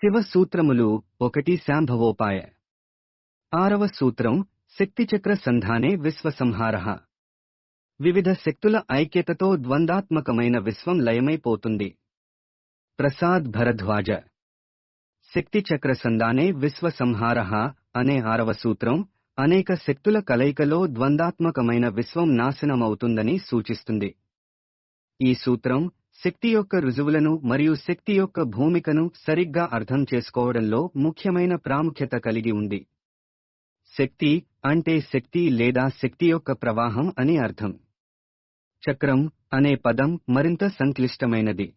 శివ సూత్రములు ఒకటి శాంభవోపాయ. ఆరవ సూత్రం శక్తిచక్ర సంధానే విశ్వసంహార. వివిధ శక్తుల ఐక్యతతో ద్వందాత్మకమైన విశ్వం లయమైపోతుంది. ప్రసాద్ భరద్వాజ. శక్తిచక్ర సంధానే విశ్వసంహార అనే ఆరవ సూత్రం అనేక శక్తుల కలయికలో ద్వందాత్మకమైన విశ్వం నాశనమవుతుందని సూచిస్తుంది. ఈ సూత్రం శక్తి యొక్క రుజువులను మరియు శక్తి యొక్క భూమికను సరిగ్గా అర్థం చేసుకోవడంలో ముఖ్యమైన ప్రాముఖ్యత కలిగి ఉంది. శక్తి అంటే శక్తి లేదా శక్తి యొక్క ప్రవాహం అని అర్థం. చక్రం అనే పదం మరింత సంక్లిష్టమైనది.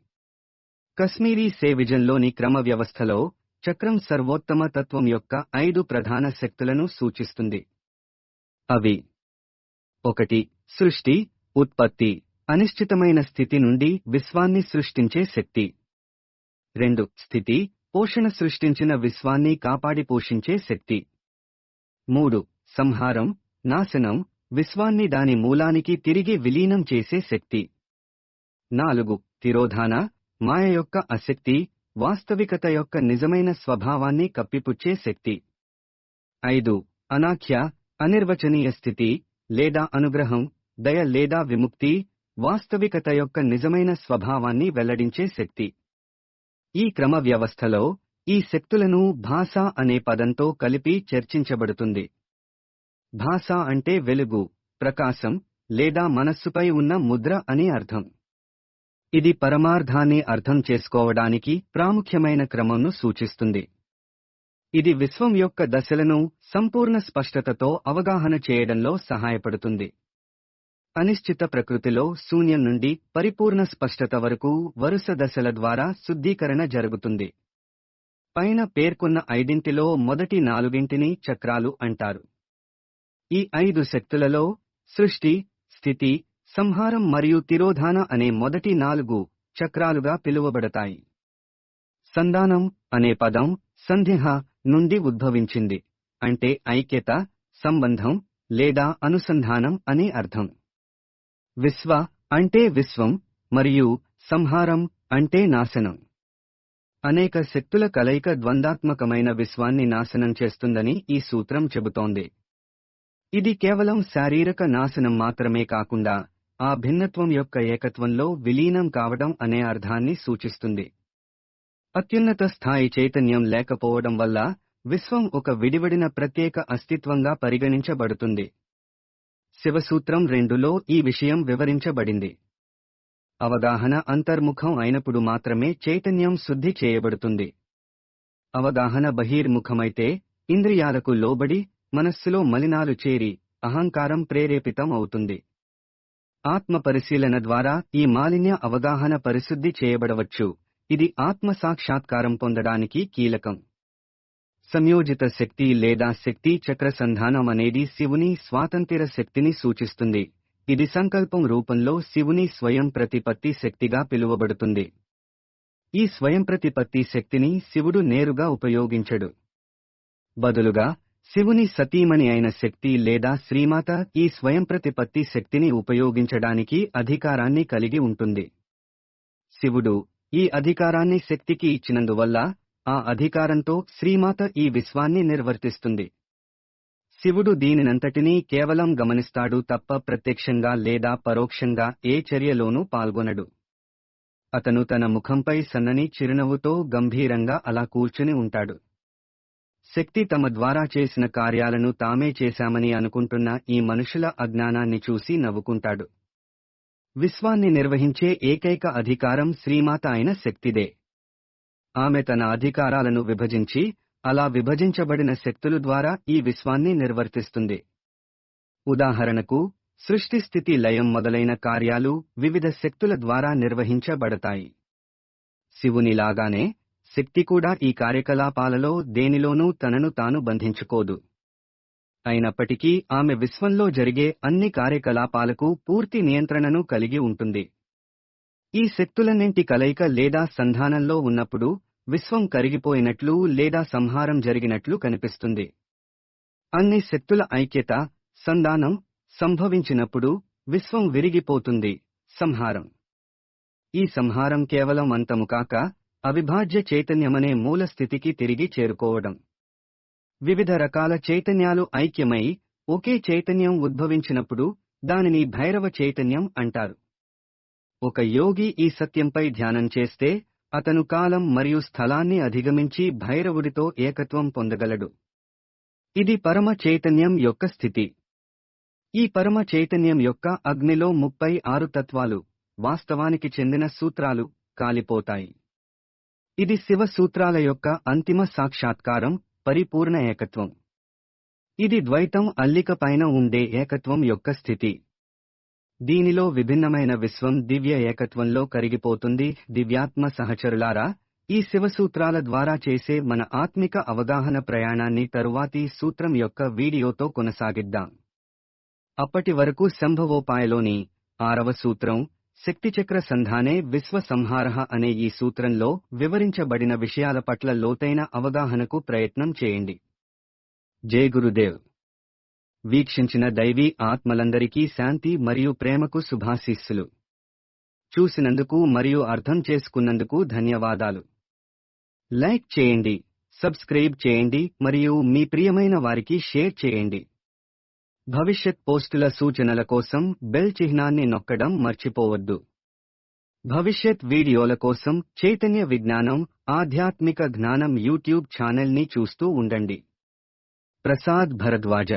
కశ్మీరీ సేవిజన్లోని క్రమ వ్యవస్థలో చక్రం సర్వోత్తమ తత్వం యొక్క ఐదు ప్రధాన శక్తులను సూచిస్తుంది. అవి ఒకటి సృష్టి ఉత్పత్తి. అనిశ్చితమైన స్థితి నుండి విశ్వాన్ని సృష్టించే శక్తి. రెండు స్థితి పోషణ సృష్టించిన విశ్వాన్ని కాపాడి పోషించే శక్తి. మూడు సంహారం నాశనం విశ్వాన్ని దాని మూలానికి తిరిగి విలీనం చేసే శక్తి. నాలుగు తిరోధాన మాయ యొక్క అశక్తి వాస్తవికత యొక్క నిజమైన స్వభావాన్ని కప్పిపుచ్చే శక్తి. ఐదు అనాఖ్య అనిర్వచనీయ స్థితి లేదా అనుగ్రహం దయ లేదా విముక్తి వాస్తవికత యొక్క నిజమైన స్వభావాన్ని వెల్లడించే శక్తి. ఈ క్రమ వ్యవస్థలో ఈ శక్తులను భాష అనే పదంతో కలిపి చర్చించబడుతుంది. భాష అంటే వెలుగు ప్రకాశం లేదా మనస్సుపై ఉన్న ముద్ర అని అర్థం. ఇది పరమార్థాన్ని అర్థం చేసుకోవడానికి ప్రాముఖ్యమైన క్రమంను సూచిస్తుంది. ఇది విశ్వం యొక్క దశలను సంపూర్ణ స్పష్టతతో అవగాహన చేయడంలో సహాయపడుతుంది. అనిశ్చిత ప్రకృతిలో శూన్యం నుండి పరిపూర్ణ స్పష్టత వరకు వరుస దశల ద్వారా శుద్ధీకరణ జరుగుతుంది. పైన పేర్కొన్న ఐదింటిలో మొదటి నాలుగింటిని చక్రాలు అంటారు. ఈ ఐదు శక్తులలో సృష్టి స్థితి సంహారం మరియు తిరోధాన అనే మొదటి నాలుగు చక్రాలుగా పిలువబడతాయి. సంధానం అనే పదం సంధిహ నుండి ఉద్భవించింది. అంటే ఐక్యత సంబంధం లేదా అనుసంధానం అనే అర్థం. విశ్వ అంటే విశ్వం మరియు సంహారం అంటే నాశనం. అనేక శక్తుల కలయిక ద్వందాత్మకమైన విశ్వాన్ని నాశనం చేస్తుందని ఈ సూత్రం చెబుతోంది. ఇది కేవలం శారీరక నాశనం మాత్రమే కాకుండా ఆ భిన్నత్వం యొక్క ఏకత్వంలో విలీనం కావడం అనే అర్థాన్ని సూచిస్తుంది. అత్యున్నత స్థాయి చైతన్యం లేకపోవడం వల్ల విశ్వం ఒక విడివడిన ప్రత్యేక అస్తిత్వంగా పరిగణించబడుతుంది. శివసూత్రం రెండులో ఈ విషయం వివరించబడింది. అవగాహన అంతర్ముఖం అయినప్పుడు మాత్రమే చైతన్యం శుద్ధి చేయబడుతుంది. అవగాహన బహిర్ముఖమైతే ఇంద్రియాలకు లోబడి మనస్సులో మలినాలు చేరి అహంకారం ప్రేరేపితం అవుతుంది. ఆత్మ పరిశీలన ద్వారా ఈ మాలిన్య అవగాహన పరిశుద్ధి చేయబడవచ్చు. ఇది ఆత్మ సాక్షాత్కారం పొందడానికి కీలకం. సంయోజిత శక్తి లేదా శక్తి చక్ర సంధానం అనేది శివుని స్వాతంత్ర శక్తిని సూచిస్తుంది. ఇది సంకల్పం రూపంలో శివుని స్వయం ప్రతిపత్తి శక్తిగా పిలువబడుతుంది. ఈ స్వయం ప్రతిపత్తి శక్తిని శివుడు నేరుగా ఉపయోగించడు. బదులుగా శివుని సతీమణి అయిన శక్తి లేదా శ్రీమాత ఈ స్వయం ప్రతిపత్తి శక్తిని ఉపయోగించడానికి అధికారాన్ని కలిగి ఉంటుంది. శివుడు ఈ అధికారాన్ని శక్తికి ఇచ్చినందువల్ల ఆ అధికారంతో శ్రీమాత ఈ విశ్వాన్ని నిర్వర్తిస్తుంది. శివుడు దీనినంతటినీ కేవలం గమనిస్తాడు తప్ప ప్రత్యక్షంగా లేదా పరోక్షంగా ఏ చర్యలోనూ పాల్గొనడు. అతను తన ముఖంపై సన్నని చిరునవ్వుతో గంభీరంగా అలా కూర్చుని ఉంటాడు. శక్తి తమ ద్వారా చేసిన కార్యాలను తామే చేశామని అనుకుంటున్న ఈ మనుషుల అజ్ఞానాన్ని చూసి నవ్వుకుంటాడు. విశ్వాన్ని నిర్వహించే ఏకైక అధికారం శ్రీమాత అయిన శక్తిదే. ఆమె తన అధికారాలను విభజించి అలా విభజించబడిన శక్తుల ద్వారా ఈ విశ్వాన్ని నిర్వర్తిస్తుంది. ఉదాహరణకు సృష్టి స్థితి లయం మొదలైన కార్యాలు వివిధ శక్తుల ద్వారా నిర్వహించబడతాయి. శివునిలాగానే శక్తి కూడా ఈ కార్యకలాపాలలో దేనిలోనూ తనను తాను బంధించుకోదు. అయినప్పటికీ ఆమె విశ్వంలో జరిగే అన్ని కార్యకలాపాలకు పూర్తి నియంత్రణను కలిగి ఉంటుంది. ఈ శక్తులన్నింటి కలయిక లేదా సంధానంలో ఉన్నప్పుడు విశ్వం కరిగిపోయినట్లు లేదా సంహారం జరిగినట్లు కనిపిస్తుంది. అన్ని శక్తుల ఐక్యత సంధానం సంభవించినప్పుడు విశ్వం విరిగిపోతుంది. సంహారం. ఈ సంహారం కేవలం అంతము కాక అవిభాజ్య చైతన్యమనే మూల స్థితికి తిరిగి చేరుకోవడం. వివిధ రకాల చైతన్యాలు ఐక్యమై ఒకే చైతన్యం ఉద్భవించినప్పుడు దానిని భైరవ చైతన్యం అంటారు. ఒక యోగి ఈ సత్యంపై ధ్యానం చేస్తే అతను కాలం మరియు స్థలాన్ని అధిగమించి భైరవుడితో ఏకత్వం పొందగలడు. ఇది పరమ చైతన్యం యొక్క స్థితి. ఈ పరమ చైతన్యం యొక్క అగ్నిలో ముప్పై ఆరు తత్వాలు వాస్తవానికి చెందిన సూత్రాలు కాలిపోతాయి. ఇది శివ సూత్రాల యొక్క అంతిమ సాక్షాత్కారం పరిపూర్ణ ఏకత్వం. ఇది ద్వైతం అల్లిక పైన ఉండే ఏకత్వం యొక్క స్థితి. దీనిలో విభిన్నమైన విశ్వం దివ్య ఏకత్వంలో కరిగిపోతుంది. దివ్యాత్మ సహచరులారా ఈ శివసూత్రాల ద్వారా చేసే మన ఆత్మిక అవగాహన ప్రయాణాన్ని తరువాతి సూత్రం యొక్క వీడియోతో కొనసాగిద్దాం. అప్పటి వరకు సంభవోపాయలోని ఆరవ సూత్రం శక్తిచక్ర సంధానే విశ్వ సంహారః అనే ఈ సూత్రంలో వివరించబడిన విషయాల పట్ల లోతైన అవగాహనకు ప్రయత్నం చేయండి. జై గురుదేవ్. వీక్షించిన దైవీ ఆత్మలందరికీ శాంతి మరియు ప్రేమకు శుభాశీస్సులు. చూసినందుకు మరియు అర్థం చేసుకున్నందుకు ధన్యవాదాలు. లైక్ చేయండి సబ్స్క్రైబ్ చేయండి మరియు మీ ప్రియమైన వారికి షేర్ చేయండి. భవిష్యత్ పోస్టుల సూచనల కోసం బెల్ చిహ్నాన్ని నొక్కడం మర్చిపోవద్దు. భవిష్యత్ వీడియోల కోసం చైతన్య విజ్ఞానం ఆధ్యాత్మిక జ్ఞానం యూట్యూబ్ ఛానల్ని చూస్తూ ఉండండి. ప్రసాద్ భరద్వాజ